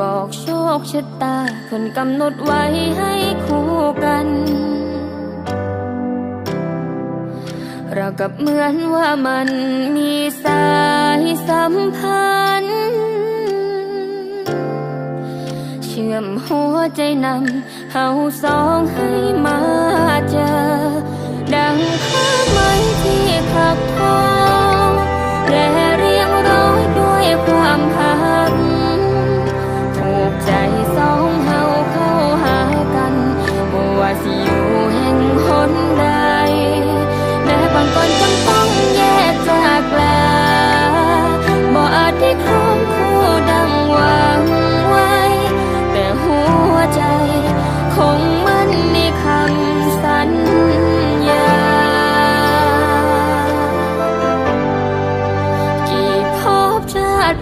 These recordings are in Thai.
บอกโชคชะตาคนกำหนดไว้ให้คู่กัน เรากับเหมือนว่ามันมีสายสัมพันธ์ เชื่อมหัวใจนำเฮาสองห้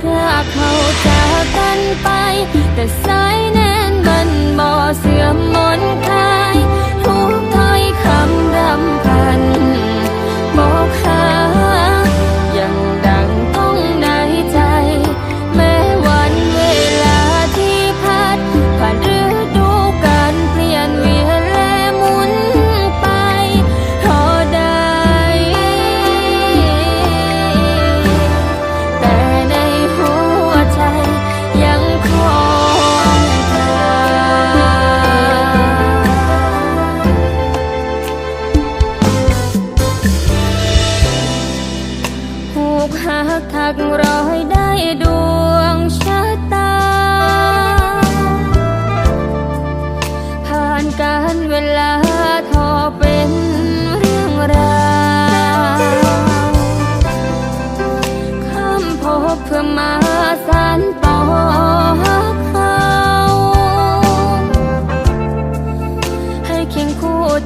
ธอเขาจากกันไปแต่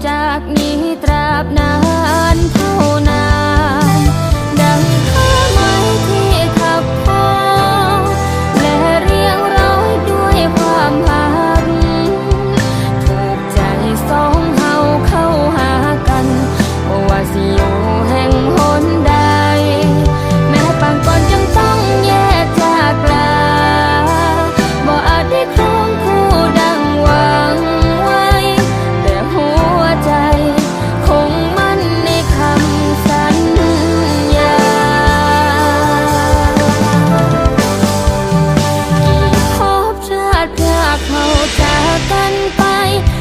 จากน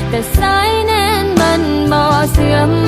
แต่สายแน่นมันบ่เสื่อม